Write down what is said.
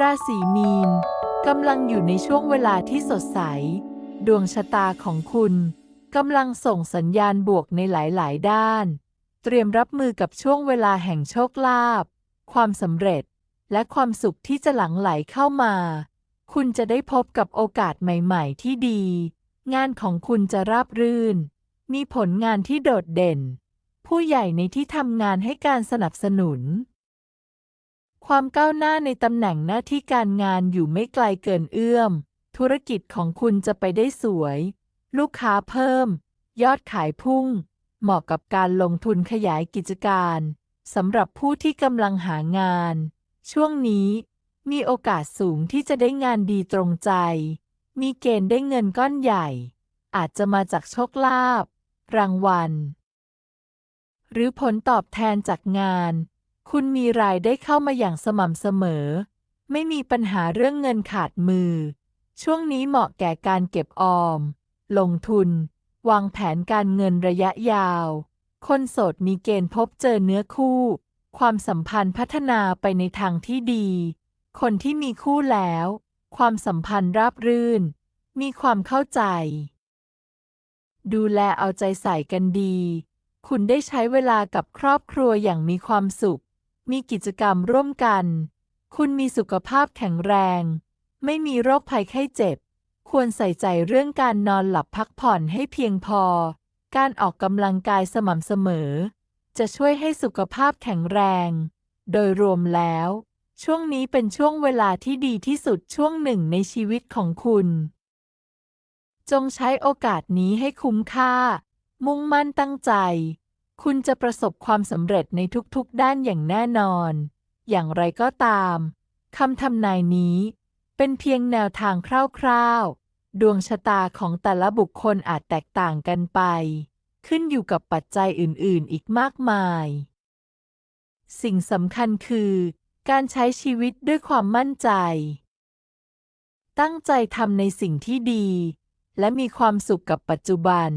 ราศีมีนกำลังอยู่ในช่วงเวลาที่สดใส ดวงชะตาของคุณกำลังส่งสัญญาณบวกในหลาย ๆ ด้าน เตรียมรับมือกับช่วงเวลาแห่งโชคลาภความสำเร็จ และความสุขที่จะหลั่งไหลเข้ามา คุณจะได้พบกับโอกาสใหม่ ๆ ที่ดี งานของคุณจะราบรื่น มีผลงานที่โดดเด่น ผู้ใหญ่ในที่ทำงานให้การสนับสนุน ความก้าวหน้าในตำแหน่งหน้าที่การงานอยู่ไม่ไกลเกินเอื้อม ธุรกิจของคุณจะไปได้สวย ลูกค้าเพิ่ม ยอดขายพุ่ง เหมาะกับการลงทุนขยายกิจการสำหรับผู้ที่กำลังหางาน ช่วงนี้มีโอกาสสูงที่จะได้งานดีตรงใจ มีเกณฑ์ได้เงินก้อนใหญ่ อาจจะมาจากโชคลาภรางวัล หรือผลตอบแทนจากงาน คุณมีรายได้เข้ามาอย่างสม่ำเสมอ ไม่มีปัญหาเรื่องเงินขาดมือ ช่วงนี้เหมาะแก่การเก็บออม ลงทุน วางแผนการเงินระยะยาว คนโสดมีเกณฑ์พบเจอเนื้อคู่ ความสัมพันธ์พัฒนาไปในทางที่ดี คนที่มีคู่แล้ว ความสัมพันธ์ราบรื่น มีความเข้าใจ ดูแลเอาใจใส่กันดี คุณได้ใช้เวลากับครอบครัวอย่างมีความสุข มีกิจกรรมร่วมกัน คุณมีสุขภาพแข็งแรง ไม่มีโรคภัยไข้เจ็บ ควรใส่ใจเรื่องการนอนหลับพักผ่อนให้เพียงพอ การออกกำลังกายสม่ำเสมอ จะช่วยให้สุขภาพแข็งแรง โดยรวมแล้ว ช่วงนี้เป็นช่วงเวลาที่ดีที่สุดช่วงหนึ่งในชีวิตของคุณ จงใช้โอกาสนี้ให้คุ้มค่า มุ่งมั่นตั้งใจ คุณจะประสบความสำเร็จในทุกๆด้านอย่างแน่นอน อย่างไรก็ตามคำทำนายนี้ เป็นเพียงแนวทางคร่าวๆ ดวงชะตาของแต่ละบุคคลอาจแตกต่างกันไป ขึ้นอยู่กับปัจจัยอื่นๆ อีกมากมาย สิ่งสำคัญคือ การใช้ชีวิตด้วยความมั่นใจ ตั้งใจทำในสิ่งที่ดี และมีความสุขกับปัจจุบัน